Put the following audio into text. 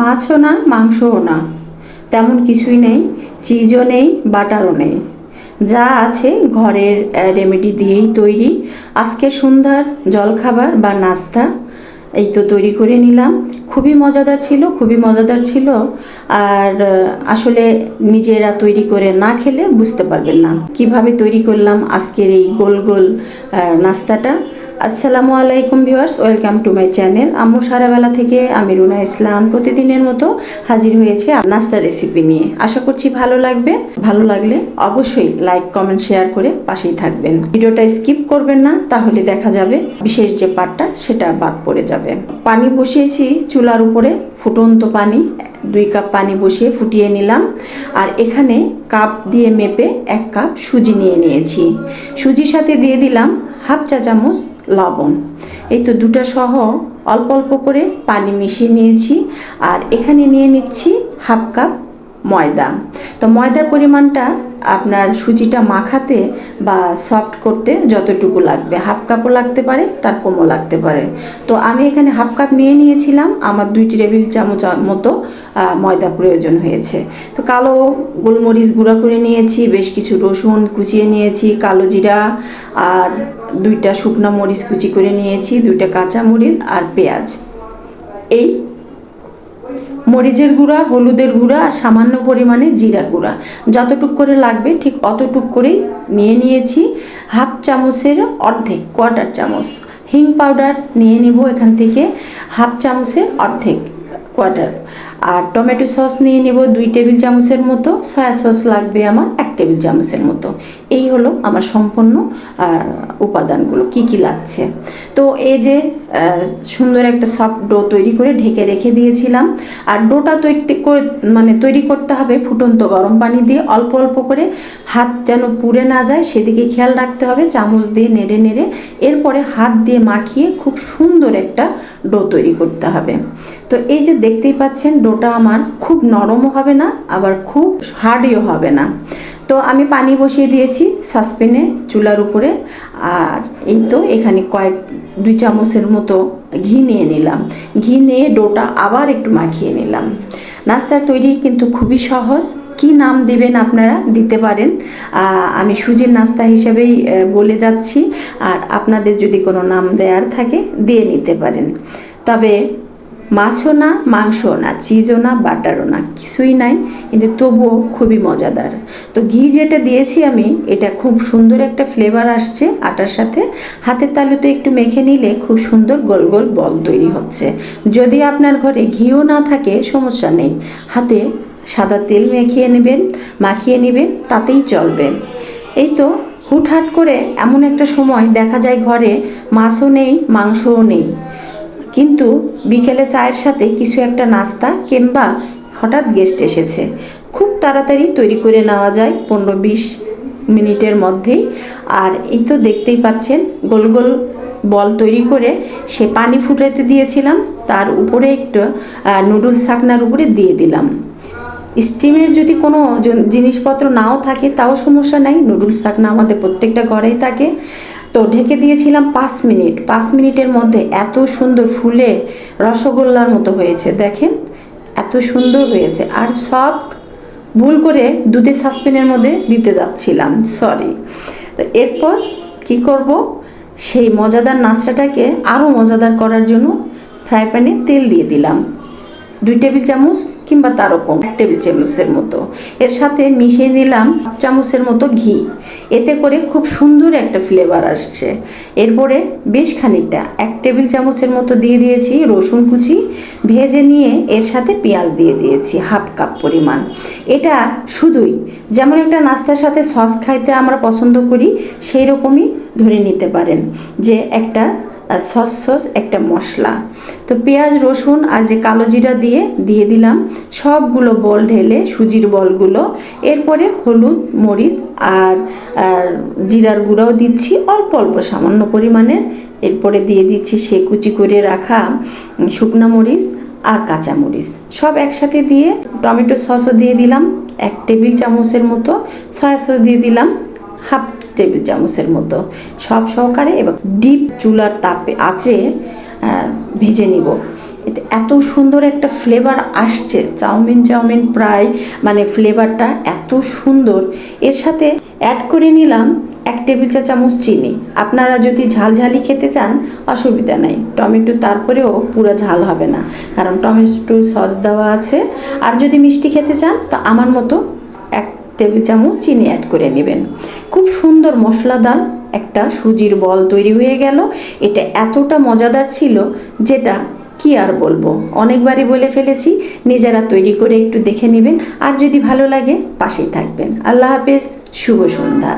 মাছও না, মাংসও না। তেমন কিছুই নেই, চিজও নেই, বাটারও নেই। যা আছে ঘরের রেমেডি দিয়েই তৈরি। আজকে সন্ধ্যার জলখাবার বা নাস্তা, এই তো তৈরি করে নিলাম। খুবই মজাদার ছিল, খুবই মজাদার ছিল। আর আসলে নিজেরা তৈরি করে না খেলে বুঝতে পারবেন না। কীভাবে তৈরি করলাম আজকের এই গোল গোল নাস্তাটা? আসসালামু আলাইকুম viewers, welcome to my channel. আম্মু সারাবেলা থেকে আমি রুনা ইসলাম। প্রতিদিনের মতো হাজির হয়েছে নাস্তা রেসিপি নিয়ে। আশা করছি ভালো লাগবে। ভালো লাগলে অবশ্যই লাইক কমেন্ট শেয়ার করে পাশেই থাকবেন। ভিডিওটা স্কিপ করবেন না, তাহলে দেখা যাবে বিশেষ যে পাটটা, সেটা বাদ পড়ে যাবে। পানি বসিয়েছি চুলার উপরে, ফুটন্ত পানি, দুই কাপ পানি বসিয়ে ফুটিয়ে নিলাম। আর এখানে কাপ দিয়ে মেপে এক কাপ সুজি নিয়ে নিয়েছি। সুজির সাথে দিয়ে দিলাম হাফ চা চামচ লবণ। এই তো দুটা সহ অল্প অল্প করে পানি মিশিয়ে নিয়েছি। আর এখানে নিয়ে নিচ্ছি হাফ কাপ ময়দা। তো ময়দার পরিমাণটা আপনার সুজিটা মাখাতে বা সফট করতে যতটুকু লাগবে। হাফ কাপও লাগতে পারে, তার কমও লাগতে পারে। তো আমি এখানে হাফ কাপ নিয়ে নিয়েছিলাম। আমার দুই টেবিল চামচ মতো ময়দা প্রয়োজন হয়েছে। তো কালো গোলমরিচ গুঁড়া করে নিয়েছি, বেশ কিছু রসুন কুচিয়ে নিয়েছি, কালো জিরা, আর দুইটা শুকনো মরিচ কুচি করে নিয়েছি, দুইটা কাঁচা মরিচ আর পেঁয়াজ। এই মরিচের গুঁড়া, হলুদের গুঁড়া আর সামান্য পরিমাণে জিরার গুঁড়া। যতটুক করে লাগবে, ঠিক অতটুক করেই নিয়ে নিয়েছি। হাফ চামচের অর্ধেক, কোয়ার্টার চামচ। হিং পাউডার নিয়ে নিব এখান থেকে, হাফ চামচের অর্ধেক কোয়ার্টার। আর টমেটো সস নিয়ে নেব দুই টেবিল চামচের মতো। সয়া সস লাগবে আমার এক টেবিল চামচের মতো। এই হলো আমার সম্পূর্ণ উপাদানগুলো, কি কি লাগছে। তো এই যে সুন্দর একটা সফট ডো তৈরি করে ঢেকে রেখে দিয়েছিলাম। আর ডোটা তৈরি করে মানে তৈরি করতে হবে ফুটন্ত গরম পানি দিয়ে, অল্প অল্প করে। হাত যেন পুড়ে না যায়, সেদিকে খেয়াল রাখতে হবে, চামচ দিয়ে নেড়ে নেড়ে। এরপরে হাত দিয়ে মাখিয়ে খুব সুন্দর একটা ডো তৈরি করতে হবে। তো এই যে দেখতেই পাচ্ছেন, ডোটা আমার খুব নরমও হবে না, আবার খুব হার্ডও হবে না। তো আমি পানি বসিয়ে দিয়েছি সাসপেনে চুলার উপরে। আর এই তো এখানে কয়েক, দুই চামচের মতো ঘি নিয়ে নিলাম। ঘি নিয়ে ডোটা আবার একটু মাখিয়ে নিলাম। নাস্তার তৈরি কিন্তু খুবই সহজ। কি নাম দিবেন আপনারা? দিতে পারেন। আমি সুজির নাস্তা হিসেবেই বলে যাচ্ছি। আর আপনাদের যদি কোনো নাম দেওয়ার থাকে, দিয়ে নিতে পারেন। তবে মাছও না, মাংসও না, চিজও না, বাটারও না, কিছুই নাই। কিন্তু তবুও খুবই মজাদার। তো ঘি যেটা দিয়েছি আমি, এটা খুব সুন্দর একটা ফ্লেভার আসছে আটার সাথে। হাতের তালুতে একটু মেখে নিলে খুব সুন্দর গোল গোল বল তৈরি হচ্ছে। যদি আপনার ঘরে ঘিও না থাকে, সমস্যা নেই। হাতে সাদা তেল মেখিয়ে নেবেন, মাখিয়ে নেবেন, তাতেই চলবে। এই তো হুটহাট করে এমন একটা সময় দেখা যায় ঘরে মাছও নেই, মাংসও নেই। কিন্তু বিকেলে চায়ের সাথে কিছু একটা নাস্তা কিংবা হঠাৎ গেস্ট এসেছে। খুব তাড়াতাড়ি তৈরি করে নেওয়া যায় পনেরো বিশ মিনিটের মধ্যেই। আর এই তো দেখতেই পাচ্ছেন, গোল গোল বল তৈরি করে সে পানি ফুটাতে দিয়েছিলাম। তার উপরে একটু নুডলস শাকনার উপরে দিয়ে দিলাম। স্টিমের যদি কোনো জিনিসপত্র নাও থাকে, তাও সমস্যা নাই। নুডলস শাকনা আমাদের প্রত্যেকটা ঘরেই থাকে। তো ঢেকে দিয়েছিলাম পাঁচ মিনিট। পাঁচ মিনিটের মধ্যে এত সুন্দর ফুলে রসগোল্লার মতো হয়েছে, দেখেন? এত সুন্দর হয়েছে। আর সফট ভুল করে দুধের সাসপেনের মধ্যে দিতে যাচ্ছিলাম সরি তো এরপর কি করব? সেই মজাদার নাস্তাটাকে আরও মজাদার করার জন্য ফ্রাই প্যানে তেল দিয়ে দিলাম। দুই টেবিল চামচ কিংবা তারও কম এক টেবিল চামচের মতো। এর সাথে মিশিয়ে দিলাম চামচের মতো ঘি। এতে করে খুব সুন্দর একটা ফ্লেভার আসছে। এরপরে বেশ খানিকটা, এক টেবিল চামচের মতো দিয়ে দিয়েছি রসুন কুচি। ভেজে নিয়ে এর সাথে পেঁয়াজ দিয়ে দিয়েছি হাফ কাপ পরিমাণ। এটা শুধুই, যেমন একটা নাস্তার সাথে সস খাইতে আমরা পছন্দ করি সেই রকমই ধরে নিতে পারেন যে একটা সস সস একটা মশলা। তো পেঁয়াজ, রসুন আর যে কালো জিরা দিয়ে দিয়ে দিলাম, সবগুলো বল ঢেলে সুজির বলগুলো। এরপরে হলুদ, মরিচ আর জিরার গুঁড়াও দিচ্ছি অল্প অল্প, সামান্য পরিমাণের এরপরে দিয়ে দিচ্ছি সে কুচি করে রাখা শুকনো মরিচ আর কাঁচা মরিচ। সব একসাথে দিয়ে টমেটো সসও দিয়ে দিলাম, এক টেবিল চামচের মতো। সয়া সস দিয়ে দিলাম, হাফ টেবিল চামচের মতো সব সহকারে এবং ডিপ চুলার তাপে আছে ভেজে নিব। এতে এত সুন্দর একটা ফ্লেভার আসছে। চাউমিন চাউমিন প্রায় মানে ফ্লেভারটা এত সুন্দর। এর সাথে অ্যাড করে নিলাম এক টেবিল চা চামচ চিনি। আপনারা যদি ঝাল ঝালঝালি খেতে চান, অসুবিধা নাই। টমেটো তারপরেও পুরো ঝাল হবে না। কারণ টমেটো সস দেওয়া আছে। আর যদি মিষ্টি খেতে চান, তো আমার মতো টেবিল চামচ চিনি অ্যাড করে নেবেন। খুব সুন্দর মশলাদার একটা সুজির বল তৈরি হয়ে গেল। এটা এতটা মজাদার ছিল যেটা কি আর বলব? অনেকবারই বলে ফেলেছি, নিজেরা তৈরি করে একটু দেখে নেবেন। আর যদি ভালো লাগে, পাশেই থাকবেন। আল্লাহ হাফেজ, শুভ সন্ধ্যা।